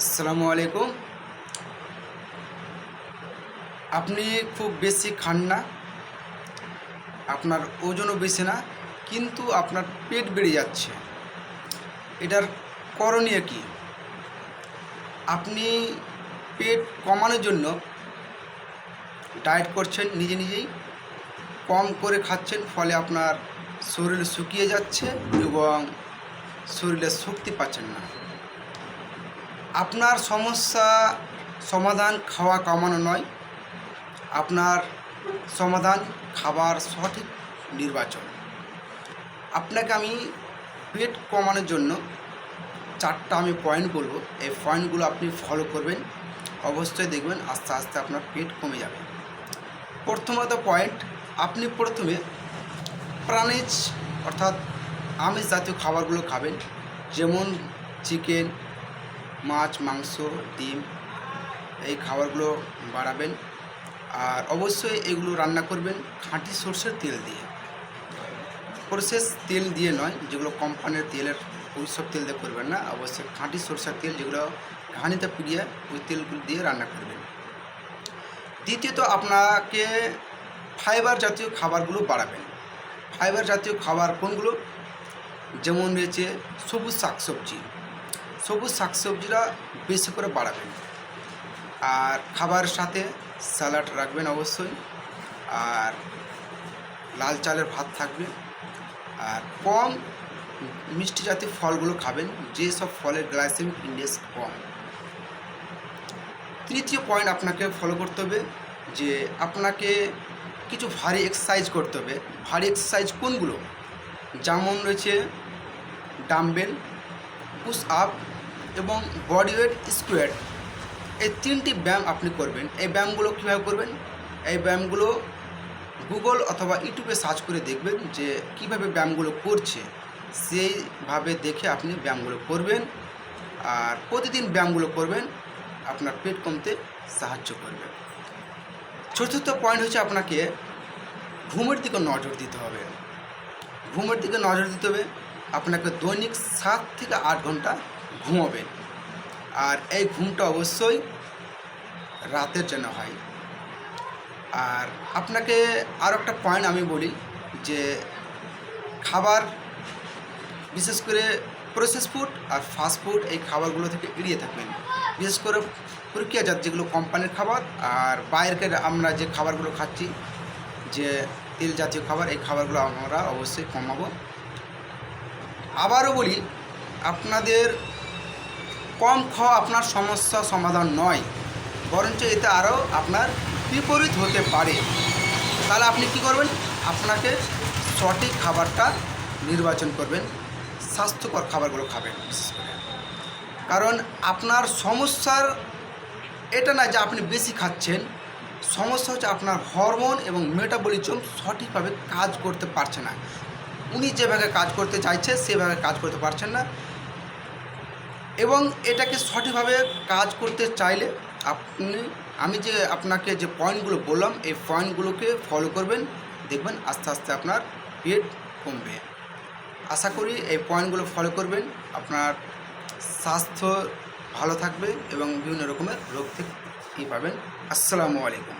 আসসালামু আলাইকুম। আপনি খুব বেশি খান না, আপনার ওজনও বেশি না, কিন্তু আপনার পেট বেড়ে যাচ্ছে। এটার করণীয় কি? আপনি পেট কমানোর জন্য ডায়েট করছেন নিজে নিজেই, কম করে খাচ্ছেন, ফলে আপনার শরীর শুকিয়ে যাচ্ছে এবং শরীরে শক্তি পাচ্ছেন না। আপনার সমস্যা সমাধান খাওয়া কমানো নয়। আপনার সমাধান খাবার সঠিক নির্বাচন। আপনাকে আমি পেট কমানোর জন্য চারটা আমি পয়েন্ট বলব। এই পয়েন্টগুলো আপনি ফলো করবেন। অবশ্যই দেখবেন আস্তে আস্তে আপনার পেট কমে যাবে। প্রথমত পয়েন্ট আপনি প্রথমে প্রাণীজ অর্থাৎ আমিষ জাতীয় খাবারগুলো খাবেন। যেমন চিকেন মাছ, মাংস, ডিম এই খাবারগুলো বাড়াবেন। আর অবশ্যই এগুলো রান্না করবেন খাঁটি সর্ষের তেল দিয়ে। প্রসেস তেল দিয়ে নয়, যেগুলো কোম্পানির তেলের ওই তেল দিয়ে করবেন না। অবশ্যই খাঁটি সরষের তেল যেগুলো ঘানিতে পুড়িয়ে ওই তেলগুলো দিয়ে রান্না করবেন। দ্বিতীয়ত আপনাকে ফাইবার জাতীয় খাবারগুলো বাড়াবেন। ফাইবার জাতীয় খাবার কোনগুলো? যেমন রয়েছে সবুজ শাকসবজি। সবুজ শাক শাকসবজিটা বেশি করে বাড়াবেন। আর খাবার সাথে স্যালাড রাখবেন অবশ্যই। আর লাল চালের ভাত থাকবে। আর কম মিষ্টি জাতীয় ফলগুলো খাবেন, যেসব ফলের গ্লাইসেমিক ইন্ডেক্স কম। তৃতীয় পয়েন্ট আপনাকে ফলো করতে হবে যে আপনাকে কিছু ভারী এক্সারসাইজ করতে হবে। ভারী এক্সারসাইজ কোনগুলো? যেমন রয়েছে ডাম্বেল পুশ আপ এবং বডি ওয়েট স্কোয়ার এই তিনটি ব্যায়াম আপনি করবেন। এই ব্যায়ামগুলো কীভাবে করবেন? এই ব্যায়ামগুলো গুগল অথবা ইউটিউবে সার্চ করে দেখবেন যে কীভাবে ব্যায়ামগুলো করছে। সেইভাবে দেখে আপনি ব্যায়ামগুলো করবেন আর প্রতিদিন ব্যায়ামগুলো করবেন, আপনার পেট কমতে সাহায্য করবে। চতুর্থ পয়েন্ট হচ্ছে আপনাকে ঘুমের দিকে নজর দিতে হবে। ঘুমের দিকে নজর দিতে হবে। আপনাকে দৈনিক সাত থেকে আট ঘণ্টা ঘুমাবেন। আর এই ঘুমটা অবশ্যই রাতের জন্য হয়। আর আপনাকে আরও একটা পয়েন্ট আমি বলি যে খাবার, বিশেষ করে প্রসেস ফুড আর ফাস্ট ফুড এই খাবারগুলো থেকে এড়িয়ে থাকবেন। বিশেষ করে প্রক্রিয়াজাত যেগুলো কোম্পানির খাবার আর বাইরের আমরা যে খাবারগুলো খাচ্ছি, যে তেল জাতীয় খাবার, এই খাবারগুলো আমরা অবশ্যই কমাবো। আবারও বলি, আপনাদের কম খাওয়া আপনার সমস্যা সমাধান নয়, বরঞ্চ এতে আরও আপনার বিপরীত হতে পারে। তাহলে আপনি কি করবেন? আপনাকে সঠিক খাবারটা নির্বাচন করবেন, স্বাস্থ্যকর খাবারগুলো খাবেন কারণ আপনার সমস্যার, এটা না যে আপনি বেশি খাচ্ছেন, সমস্যা হচ্ছে আপনার হরমোন এবং মেটাবলিজম সঠিকভাবে কাজ করতে পারছে না। উনি যেভাবে কাজ করতে চাইছে, সেভাবে কাজ করতে পারছেন না। এবং এটাকে সঠিকভাবে কাজ করতে চাইলে আপনি, আমি যে আপনাকে যে পয়েন্টগুলো বললাম, এই পয়েন্টগুলোকে ফলো করবেন, দেখবেন আস্তে আস্তে আপনার পেট কমবে। আশা করি এই পয়েন্টগুলো ফলো করবেন, আপনার স্বাস্থ্য ভালো থাকবে এবং বিভিন্ন রকমের রোগ থেকে পাবেন। আসসালামু আলাইকুম।